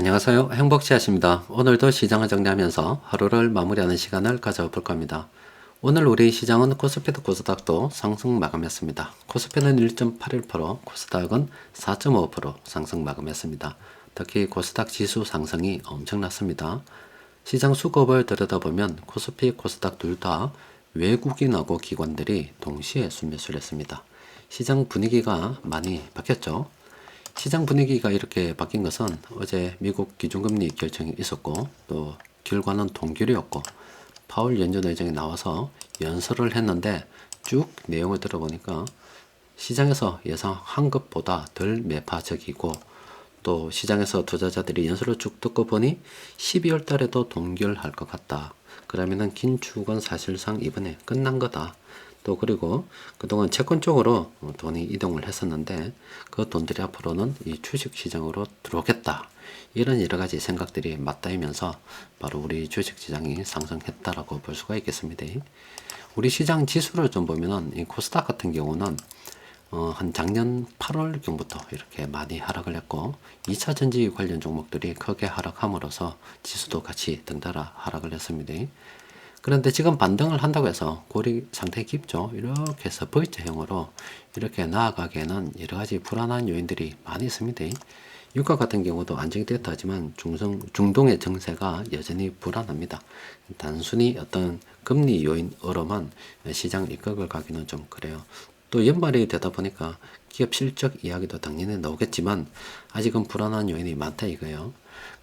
안녕하세요. 행복치아십니다. 오늘도 시장을 정리하면서 하루를 마무리하는 시간을 가져볼 겁니다. 오늘 우리 시장은 코스피도 코스닥도 상승 마감했습니다. 코스피는 1.81%, 코스닥은 4.5% 상승 마감했습니다. 특히 코스닥 지수 상승이 엄청났습니다. 시장 수급을 들여다보면 코스피, 코스닥 둘 다 외국인하고 기관들이 동시에 순매수를 했습니다. 시장 분위기가 많이 바뀌었죠. 시장 분위기가 이렇게 바뀐 것은 어제 미국 기준금리 결정이 있었고 또 결과는 동결이었고 파월 연준 의장이 나와서 연설을 했는데 쭉 내용을 들어보니까 시장에서 예상한 것보다 덜 매파적이고 또 시장에서 투자자들이 연설을 쭉 듣고 보니 12월 달에도 동결할 것 같다. 그러면은 긴 축은 사실상 이번에 끝난 거다. 또 그리고 그동안 채권 쪽으로 돈이 이동을 했었는데 그 돈들이 앞으로는 이 주식 시장으로 들어오겠다. 이런 여러 가지 생각들이 맞닿으면서 바로 우리 주식 시장이 상승했다라고 볼 수가 있겠습니다. 우리 시장 지수를 좀 보면은 이 코스닥 같은 경우는 어, 한 작년 8월 경부터 이렇게 많이 하락을 했고 2차 전지 관련 종목들이 크게 하락함으로써 지수도 같이 등달아 하락을 했습니다. 그런데 지금 반등을 한다고 해서 골이 상당히 깊죠. 이렇게 V자형으로 이렇게 나아가기에는 여러 가지 불안한 요인들이 많이 있습니다. 유가 같은 경우도 안정이 됐다 하지만 중성, 중동의 정세가 여전히 불안합니다. 단순히 어떤 금리 요인으로만 시장 이끌어 가기는 좀 그래요. 또 연말이 되다 보니까 기업 실적 이야기도 당연히 나오겠지만 아직은 불안한 요인이 많다 이거예요.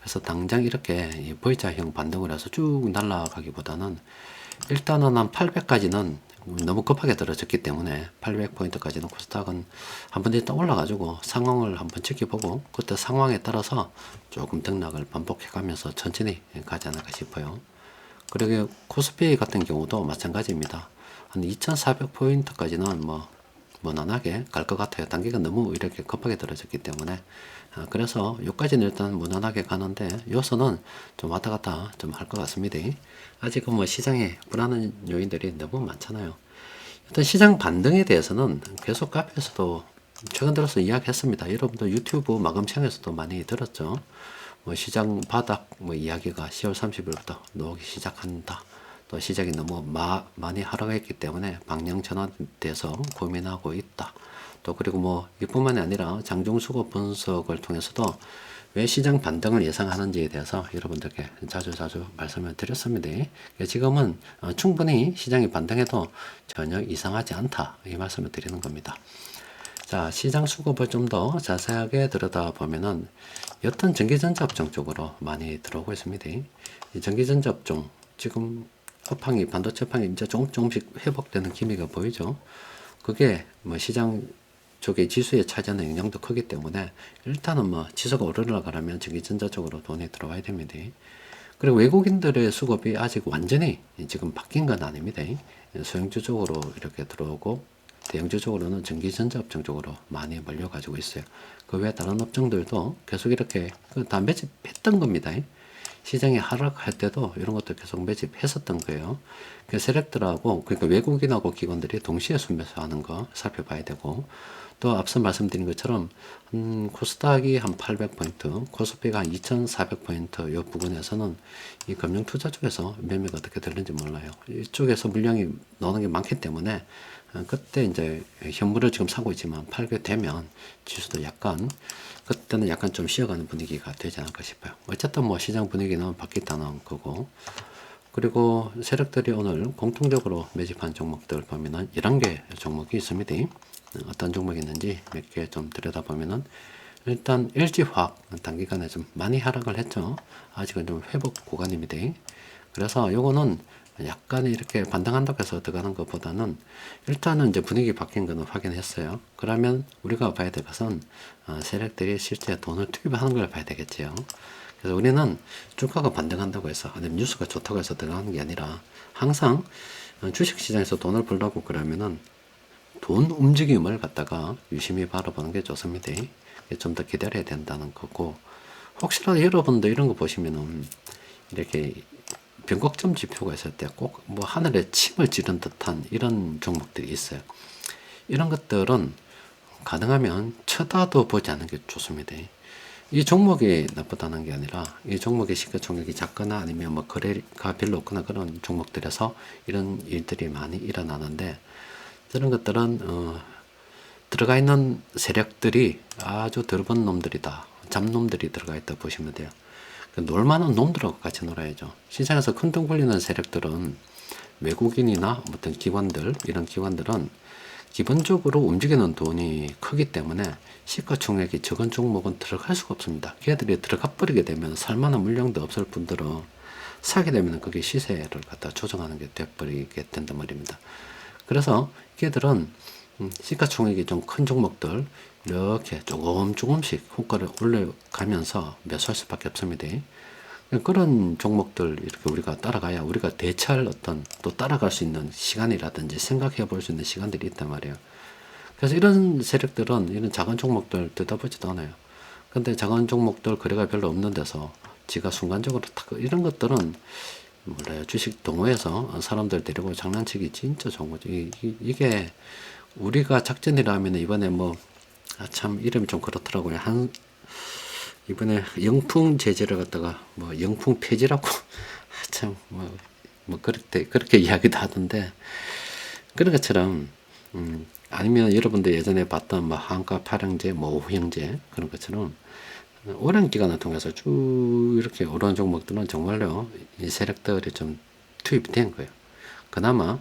그래서 당장 이렇게 V자형 반등을 해서 쭉 날아가기보다는 일단은 한 800까지는 너무 급하게 떨어졌기 때문에 800포인트까지는 코스닥은 한 번 일단 올라가지고 상황을 한번 지켜보고 그때 상황에 따라서 조금 등락을 반복해 가면서 천천히 가지 않을까 싶어요. 그리고 코스피 같은 경우도 마찬가지입니다. 한 2400포인트까지는 뭐 무난하게 갈 것 같아요. 단기가 너무 이렇게 급하게 떨어졌기 때문에 아, 그래서 여기까지는 일단 무난하게 가는데 요소는 좀 왔다 갔다 좀 할 것 같습니다. 아직은 뭐 시장에 불안한 요인들이 너무 많잖아요. 일단 시장 반등에 대해서는 계속 카페에서도 최근 들어서 이야기했습니다. 여러분도 유튜브 마감창에서도 많이 들었죠. 뭐 시장 바닥 뭐 이야기가 10월 30일부터 나오기 시작한다. 또 시작이 너무 마, 많이 하락했기 때문에 방향 전환돼서 고민하고 있다. 또 그리고 뭐 이뿐만이 아니라 장중수급 분석을 통해서도 왜 시장 반등을 예상하는지에 대해서 여러분들께 자주 자주 말씀을 드렸습니다. 지금은 어, 충분히 시장이 반등해도 전혀 이상하지 않다 이 말씀을 드리는 겁니다. 자 시장 수급을 좀 더 자세하게 들여다보면은 여튼 전기전자 업종 쪽으로 많이 들어오고 있습니다. 이 전기전자 업종 지금 업황이 반도체 업황이 이제 조금 조금씩 회복되는 기미가 보이죠. 그게 뭐 시장 쪽에 지수에 차지하는 영향도 크기 때문에 일단은 뭐 지수가 오르려가려면 전기전자 쪽으로 돈이 들어와야 됩니다. 그리고 외국인들의 수급이 아직 완전히 지금 바뀐 건 아닙니다. 소형주 쪽으로 이렇게 들어오고 대형주 쪽으로는 전기전자 업종 쪽으로 많이 몰려가지고 있어요. 그 외 다른 업종들도 계속 이렇게 다 매집했던 겁니다. 시장이 하락할 때도 이런 것도 계속 매집했었던 거예요. 그 세력들하고 그러니까 외국인하고 기관들이 동시에 순매수하는 거 살펴봐야 되고 또 앞서 말씀드린 것처럼 음, 코스닥이 한 800포인트, 코스피가 한 2,400포인트 이 부분에서는 이 금융 투자 쪽에서 매매가 어떻게 되는지 몰라요. 이쪽에서 물량이 나오는 게 많기 때문에 어, 그때 이제 현물을 지금 사고 있지만 팔게 되면 지수도 약간 그때는 약간 좀 쉬어가는 분위기가 되지 않을까 싶어요. 어쨌든 뭐 시장 분위기는 바뀌었다는 거고 그리고 세력들이 오늘 공통적으로 매집한 종목들 보면은 11개 종목이 있습니다. 어떤 종목이 있는지 몇 개 좀 들여다보면은 일단 LG화학 단기간에 좀 많이 하락을 했죠. 아직은 좀 회복 구간입니다. 그래서 요거는 약간 이렇게 반등한다고 해서 들어가는 것보다는 일단은 이제 분위기 바뀐 거는 확인했어요. 그러면 우리가 봐야 될 것은 어, 세력들이 실제 돈을 투입하는 걸 봐야 되겠지요. 그래서 우리는 주가가 반등한다고 해서 아니면 뉴스가 좋다고 해서 들어가는 게 아니라 항상 어, 주식 시장에서 돈을 벌려고 그러면은 돈 움직임을 갖다가 유심히 바라보는 게 좋습니다. 좀 더 기다려야 된다는 거고 혹시라도 여러분도 이런 거 보시면은 이렇게 변곡점 지표가 있을 때 꼭 뭐 하늘에 침을 지른 듯한 이런 종목들이 있어요. 이런 것들은 가능하면 쳐다도 보지 않는 게 좋습니다. 이 종목이 나쁘다는 게 아니라 이 종목의 시가총액이 작거나 아니면 뭐 거래가 별로 없거나 그런 종목들에서 이런 일들이 많이 일어나는데 저런 것들은 어, 들어가 있는 세력들이 아주 더러운 놈들이다. 잡놈들이 들어가 있다 보시면 돼요. 그 놀만한 놈들하고 같이 놀아야죠. 시장에서 큰 돈 굴리는 세력들은 외국인이나 어떤 기관들, 이런 기관들은 기본적으로 움직이는 돈이 크기 때문에 시가총액이 적은 종목은 들어갈 수가 없습니다. 걔들이 들어가 버리게 되면 살만한 물량도 없을 뿐더러 사게 되면 그게 시세를 갖다 조정하는 게 돼버리게 된단 말입니다. 그래서 걔들은 음, 시가총액이 좀 큰 종목들 이렇게 조금 조금씩 호가를 올려가면서 매수할 수밖에 없습니다. 그런 종목들 이렇게 우리가 따라가야 우리가 대체할 어떤 또 따라갈 수 있는 시간이라든지 생각해 볼 수 있는 시간들이 있단 말이에요. 그래서 이런 세력들은 이런 작은 종목들 들다보지도 않아요. 근데 작은 종목들 거래가 별로 없는 데서 지가 순간적으로 탁 이런 것들은 몰라요. 주식 동호회에서 사람들 데리고 장난치기 진짜 좋은 거죠. 이, 이, 게 우리가 작전이라면 이번에 뭐, 아, 참, 이름이 좀 그렇더라고요. 한, 이번에 영풍 제재를 갖다가 뭐 영풍 폐지라고 아, 참뭐 뭐 그렇게 그렇게 이야기도 하던데 그런 것처럼 음 아니면 여러분들 예전에 봤던 뭐 한가 파랑제 뭐 오형제 그런 것처럼 오랜 기간을 통해서 쭉 이렇게 오른 종목들은 정말로 이 세력들이 좀 투입이 된 거예요. 그나마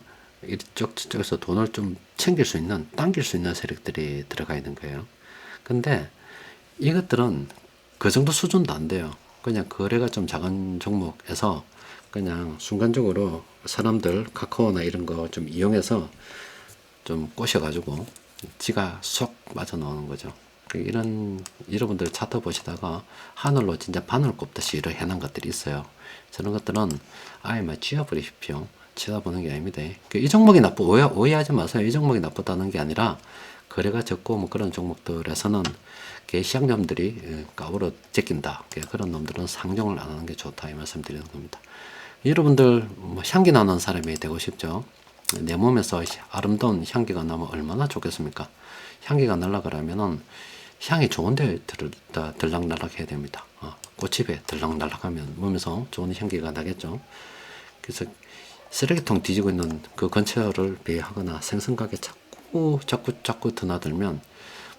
이쪽 저쪽에서 돈을 좀 챙길 수 있는 당길 수 있는 세력들이 들어가 있는 거예요. 근데 이것들은 그 정도 수준도 안 돼요. 그냥 거래가 좀 작은 종목에서 그냥 순간적으로 사람들 카카오나 이런 거 좀 이용해서 좀 꼬셔가지고 지가 쏙 맞아 넣는 거죠. 그 이런 여러분들 차트 보시다가 하늘로 진짜 바늘 꼽듯이 이렇게 해놓은 것들이 있어요. 저런 것들은 아예 막 쥐어버리십시오. 쳐다보는 게 아닙니다. 그이 종목이 나쁘 오해, 오해하지 마세요. 이 종목이 나쁘다는 게 아니라 거래가 적고 뭐 그런 종목들에서는 개시장념들이 예, 까불어 제낀다. 그런 놈들은 상종을 안 하는 게 좋다 이 말씀 드리는 겁니다. 여러분들 뭐 향기 나는 사람이 되고 싶죠. 내 몸에서 아름다운 향기가 나면 얼마나 좋겠습니까? 향기가 날라가려면은 향이 좋은데 들락날락 해야 됩니다. 어, 꽃집에 들락날락하면 몸에서 좋은 향기가 나겠죠. 그래서 쓰레기통 뒤지고 있는 그 근처를 배하거나 생선가게 자꾸 자꾸 자꾸 드나들면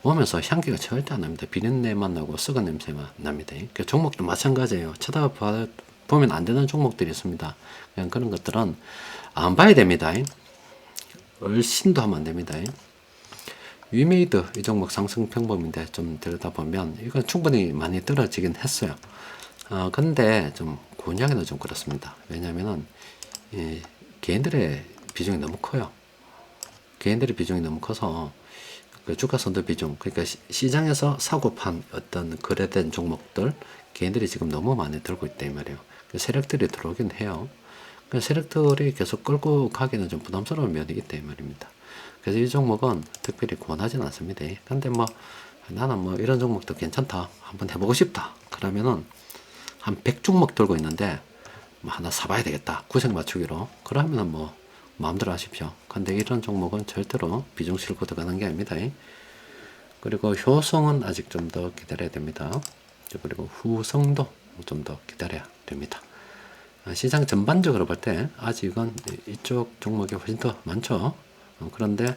몸에서 향기가 절대 안 납니다. 비린내만 나고 썩은 냄새만 납니다. 그 종목도 마찬가지예요. 쳐다보면 안 되는 종목들이 있습니다. 그냥 그런 것들은 안 봐야 됩니다. 얼씬도 하면 안 됩니다. 위메이드 이 종목 상승 평범인데 좀 들여다보면 이건 충분히 많이 떨어지긴 했어요. 어, 근데 좀 곤약에는 좀 그렇습니다. 왜냐면은 이 개인들의 비중이 너무 커요. 개인들의 비중이 너무 커서 그 주가 선도 비중, 그러니까 시, 장에서 사고 판 어떤 거래된 종목들 개인들이 지금 너무 많이 들고 있다 이 말이에요. 그 세력들이 들어오긴 해요. 그 세력들이 계속 끌고 가기는 좀 부담스러운 면이 있다 이 말입니다. 그래서 이 종목은 특별히 권하지는 않습니다. 근데 뭐 나는 뭐 이런 종목도 괜찮다. 한번 해보고 싶다. 그러면은 한 100종목 들고 있는데 뭐 하나 사봐야 되겠다. 구색 맞추기로. 그러면은 뭐 마음대로 하십시오. 근데 이런 종목은 절대로 비중 실고 들어가는 게 아닙니다. 그리고 효성은 아직 좀 더 기다려야 됩니다. 그리고 후성도 좀 더 기다려야 됩니다. 아, 시장 전반적으로 볼 때 아직은 이쪽 종목이 훨씬 더 많죠. 어, 그런데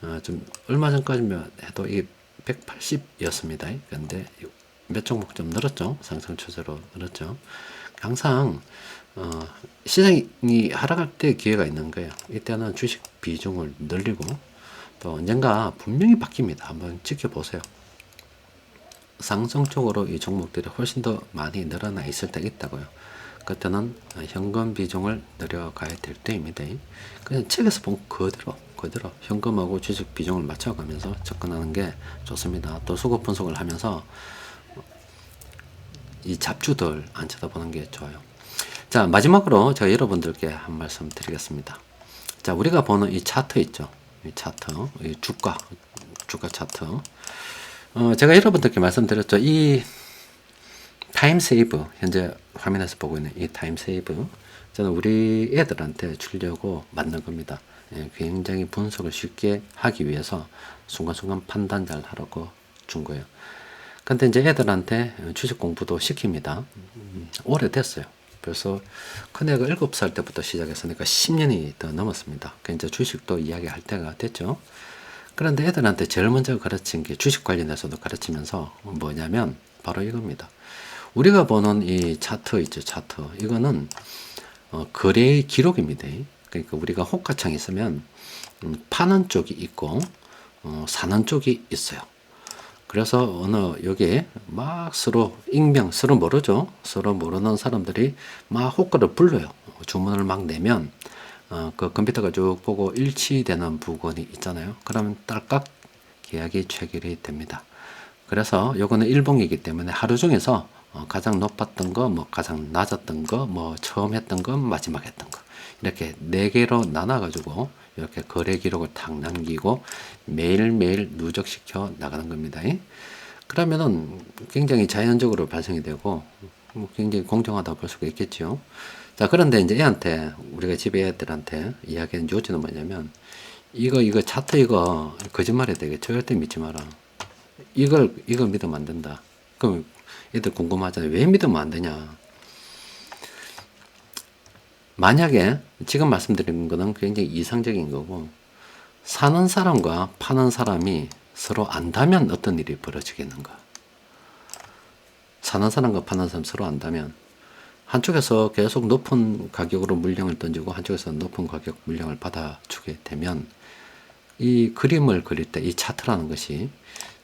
어, 좀 얼마 전까지만 해도 이 180이었습니다. 그런데 몇 종목 좀 늘었죠. 상승 추세로 늘었죠. 항상 어, 시장이 하락할 때 기회가 있는 거예요. 이때는 주식 비중을 늘리고 또 언젠가 분명히 바뀝니다. 한번 지켜보세요. 상승 쪽으로 이 종목들이 훨씬 더 많이 늘어나 있을 때가 있다고요. 그때는 현금 비중을 늘려가야 될 때입니다. 그냥 책에서 본 그대로 그대로 현금하고 주식 비중을 맞춰가면서 접근하는 게 좋습니다. 또 수급 분석을 하면서 이 잡주들 안 쳐다보는 게 좋아요. 자, 마지막으로 제가 여러분들께 한 말씀 드리겠습니다. 자, 우리가 보는 이 차트 있죠. 이 차트, 이 주가, 주가 차트. 어, 제가 여러분들께 말씀드렸죠. 이 타임 세이브, 현재 화면에서 보고 있는 이 타임 세이브. 저는 우리 애들한테 주려고 만든 겁니다. 예, 굉장히 분석을 쉽게 하기 위해서 순간순간 판단 잘 하라고 준 거예요. 근데 이제 애들한테 주식 공부도 시킵니다. 음, 오래됐어요. 그래서 큰애가 7살 때부터 시작했으니까 10년이 더 넘었습니다. 그 이제 주식도 이야기할 때가 됐죠. 그런데 애들한테 제일 먼저 가르친 게 주식 관련해서도 가르치면서 뭐냐면 바로 이겁니다. 우리가 보는 이 차트 있죠, 차트. 이거는 어, 거래의 기록입니다. 그러니까 우리가 호가창 있으면 음, 파는 쪽이 있고 어, 사는 쪽이 있어요. 그래서 어느 여기에 막 서로 익명 서로 모르죠. 서로 모르는 사람들이 막 호가를 불러요. 주문을 막 내면 어, 그 컴퓨터가 쭉 보고 일치되는 부분이 있잖아요. 그러면 딸깍 계약이 체결이 됩니다. 그래서 요거는 일봉이기 때문에 하루 중에서 어, 가장 높았던 거, 뭐 가장 낮았던 거, 뭐 처음 했던 거, 마지막 했던 거 이렇게 네 개로 나눠 가지고 이렇게 거래 기록을 탁 남기고 매일매일 누적시켜 나가는 겁니다. 그러면은 굉장히 자연적으로 발생이 되고 뭐 굉장히 공정하다 볼 수가 있겠죠. 자, 그런데 이제 애한테 우리가 집에 애들한테 이야기하는 요지는 뭐냐면 이거 이거 차트 이거 거짓말해야 되게 절대 믿지 마라. 이걸 이걸 믿으면 안 된다. 그럼 애들 궁금하잖아요. 왜 믿으면 안 되냐? 만약에 지금 말씀드린 거는 굉장히 이상적인 거고 사는 사람과 파는 사람이 서로 안다면 어떤 일이 벌어지겠는가? 사는 사람과 파는 사람 서로 안다면 한쪽에서 계속 높은 가격으로 물량을 던지고 한쪽에서 높은 가격 물량을 받아주게 되면 이 그림을 그릴 때 이 차트라는 것이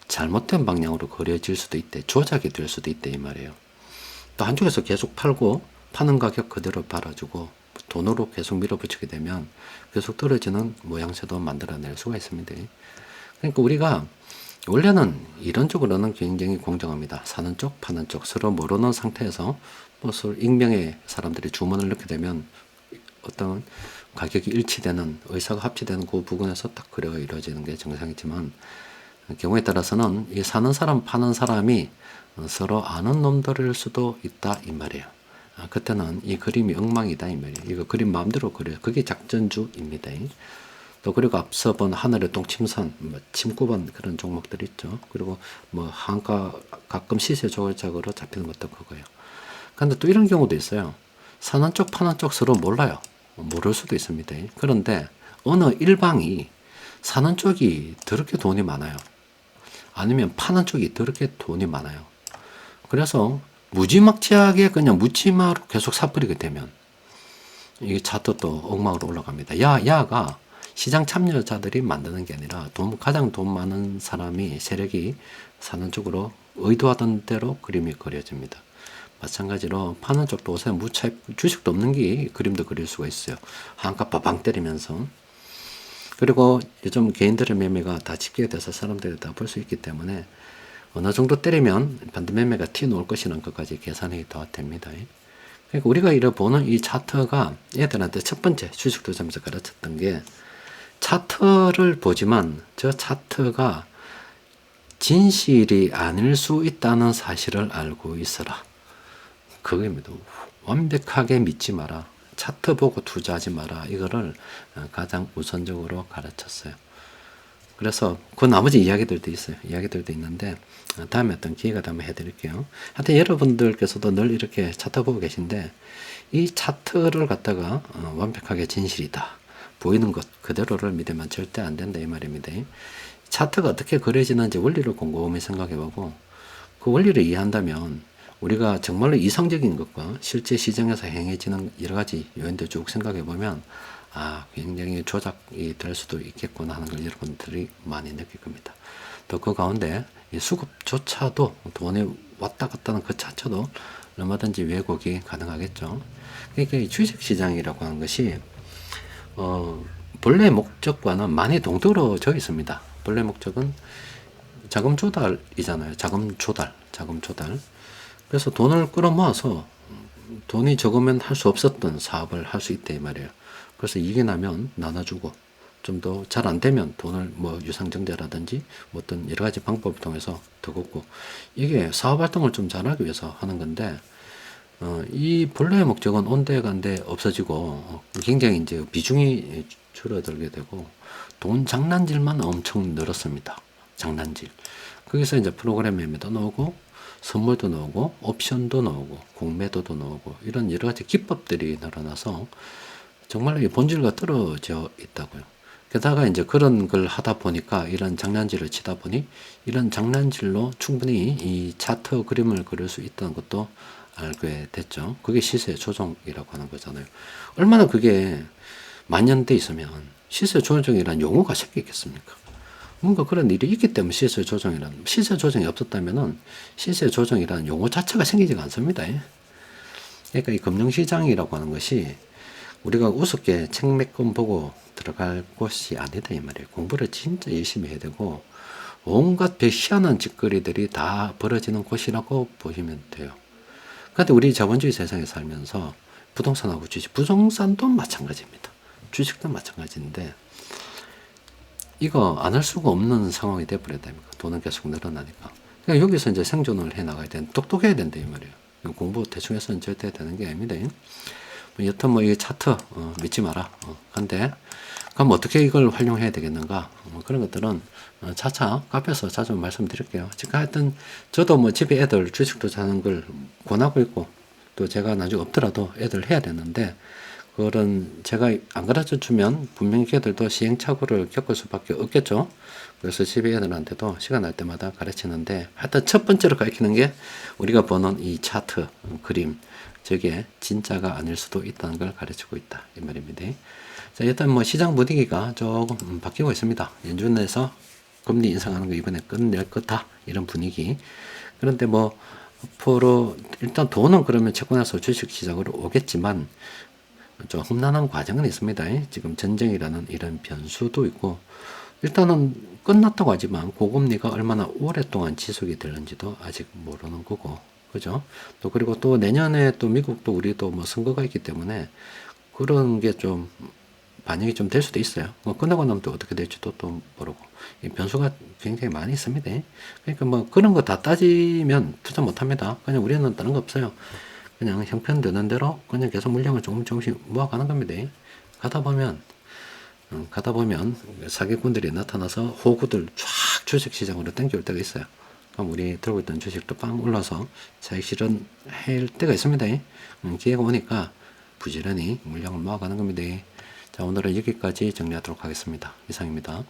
잘못된 방향으로 그려질 수도 있대. 조작이 될 수도 있대 이 말이에요. 또 한쪽에서 계속 팔고 파는 가격 그대로 팔아주고 돈으로 계속 밀어붙이게 되면 계속 떨어지는 모양새도 만들어낼 수가 있습니다. 그러니까 우리가 원래는 이론적으로는 굉장히 공정합니다. 사는 쪽, 파는 쪽 서로 모르는 상태에서 뭐 서로 익명의 사람들이 주문을 넣게 되면 어떤 가격이 일치되는 의사가 합치되는 그 부분에서 딱 거래가 이루어지는 게 정상이지만 경우에 따라서는 이 사는 사람 파는 사람이 서로 아는 놈들일 수도 있다 이 말이에요. 아, 그때는 이 그림이 엉망이다 이 말이에요. 이거 그림 마음대로 그려요. 그게 작전주입니다. 또 그리고 앞서 본 하늘의 똥침선, 뭐 침구번 그런 종목들 있죠. 그리고 뭐 한가 가끔 시세 조절작으로 잡히는 것도 그거예요. 근데 또 이런 경우도 있어요. 사는 쪽 파는 쪽 서로 몰라요. 모를 수도 있습니다. 그런데 어느 일방이 사는 쪽이 더럽게 돈이 많아요. 아니면 파는 쪽이 더럽게 돈이 많아요. 그래서 무지막지하게 그냥 묻지마로 계속 사버리게 되면 이게 차트 또 엉망으로 올라갑니다. 야, 야가 시장 참여자들이 만드는 게 아니라 돈, 가장 돈 많은 사람이 세력이 사는 쪽으로 의도하던 대로 그림이 그려집니다. 마찬가지로 파는 쪽도 요새 무차 주식도 없는 게 그림도 그릴 수가 있어요. 한가 빠방 때리면서 그리고 요즘 개인들의 매매가 다 집계돼서 사람들이 다 볼 수 있기 때문에 어느 정도 때리면 반대 매매가 튀어나올 것이라는 것까지 계산이 다 됩니다. 그러니까 우리가 이래 보는 이 차트가 애들한테 첫 번째 주식 투자하면서 가르쳤던 게 차트를 보지만 저 차트가 진실이 아닐 수 있다는 사실을 알고 있어라. 그겁니다. 완벽하게 믿지 마라. 차트 보고 투자하지 마라. 이거를 어, 가장 우선적으로 가르쳤어요. 그래서 그 나머지 이야기들도 있어요. 이야기들도 있는데 어, 다음에 어떤 기회가 되면 해드릴게요. 하여튼 여러분들께서도 늘 이렇게 차트 보고 계신데 이 차트를 갖다가 어, 완벽하게 진실이다. 보이는 것 그대로를 믿으면 절대 안 된다 이 말입니다. 차트가 어떻게 그려지는지 원리를 곰곰이 생각해보고 그 원리를 이해한다면 우리가 정말로 이상적인 것과 실제 시장에서 행해지는 여러 가지 요인들 쭉 생각해 보면 아 굉장히 조작이 될 수도 있겠구나 하는 걸 여러분들이 많이 느낄 겁니다. 또 그 가운데 수급조차도 돈이 왔다 갔다 하는 그 자체도 얼마든지 왜곡이 가능하겠죠. 그러니까 주식 시장이라고 하는 것이 어, 본래 목적과는 많이 동떨어져 있습니다. 본래 목적은 자금 조달이잖아요. 자금 조달, 자금 조달. 그래서 돈을 끌어모아서 돈이 적으면 할 수 없었던 사업을 할 수 있대 말이에요. 그래서 이게 나면 나눠주고 좀 더 잘 안 되면 돈을 뭐 유상증자라든지 뭐 어떤 여러 가지 방법을 통해서 더 걷고 이게 사업 활동을 좀 잘하기 위해서 하는 건데 어, 이 본래의 목적은 온데간데 없어지고 어, 굉장히 이제 비중이 줄어들게 되고 돈 장난질만 엄청 늘었습니다. 장난질. 거기서 이제 프로그램 매매도 나오고 선물도 나오고 옵션도 나오고 공매도도 나오고 이런 여러 가지 기법들이 늘어나서 정말로 이 본질과 떨어져 있다고요. 게다가 이제 그런 걸 하다 보니까 이런 장난질을 치다 보니 이런 장난질로 충분히 이 차트 그림을 그릴 수 있다는 것도 알게 됐죠. 그게 시세 조정이라고 하는 거잖아요. 얼마나 그게 만연돼 있으면 시세 조정이라는 용어가 생기겠습니까? 뭔가 그런 일이 있기 때문에 시세 조정이라는 시세 조정이 없었다면은 시세 조정이라는 용어 자체가 생기지가 않습니다. 그러니까 이 금융시장이라고 하는 것이 우리가 우습게 책몇권 보고 들어갈 곳이 아니다 이 말이에요. 공부를 진짜 열심히 해야 되고 온갖 배 희한한 짓거리들이 다 벌어지는 곳이라고 보시면 돼요. 근데 우리 자본주의 세상에 살면서 부동산하고 주식, 부동산도 마찬가지입니다. 주식도 마찬가지인데 이거 안 할 수가 없는 상황이 돼버려야 됩니까? 돈은 계속 늘어나니까. 그러니까 여기서 이제 생존을 해 나가야 되는, 똑똑해야 된다, 이 말이에요. 공부 대충 해서는 절대 되는 게 아닙니다. 뭐 여튼 뭐이 차트, 어, 믿지 마라. 어, 근데, 그럼 어떻게 이걸 활용해야 되겠는가? 뭐 그런 것들은 어, 차차 카페에서 자주 말씀드릴게요. 지금 하여튼 저도 뭐 집에 애들 주식 투자하는 걸 권하고 있고 또 제가 나중에 없더라도 애들 해야 되는데 그런 제가 안 가르쳐 주면 분명히 걔들도 시행착오를 겪을 수밖에 없겠죠. 그래서 집에 애들한테도 시간 날 때마다 가르치는데 하여튼 첫 번째로 가르치는 게 우리가 보는 이 차트 음, 그림 저게 진짜가 아닐 수도 있다는 걸 가르치고 있다 이 말입니다. 자, 일단 뭐 시장 분위기가 조금 음, 바뀌고 있습니다. 연준에서 금리 인상하는 거 이번에 끝낼 거다 이런 분위기. 그런데 뭐 앞으로 일단 돈은 그러면 채권에서 주식 시장으로 오겠지만 좀 험난한 과정은 있습니다. 지금 전쟁이라는 이런 변수도 있고 일단은 끝났다고 하지만 고금리가 얼마나 오랫동안 지속이 될는지도 아직 모르는 거고 그죠? 또 그리고 또 내년에 또 미국도 우리도 뭐 선거가 있기 때문에 그런 게 좀 반영이 좀 될 수도 있어요. 뭐 끝나고 나면 또 어떻게 될지도 또 모르고 이 변수가 굉장히 많이 있습니다. 그러니까 뭐 그런 거 다 따지면 투자 못 합니다. 그냥 우리는 다른 거 없어요. 그냥 형편되는 대로 그냥 계속 물량을 조금 조금씩 모아가는 겁니다. 가다 보면 음, 가다 보면 사기꾼들이 나타나서 호구들 쫙 주식 시장으로 땡겨올 때가 있어요. 그럼 우리 들고 있던 주식도 빵 올라서 차익 실현 할 때가 있습니다. 음, 기회가 오니까 부지런히 물량을 모아가는 겁니다. 자, 오늘은 여기까지 정리하도록 하겠습니다. 이상입니다.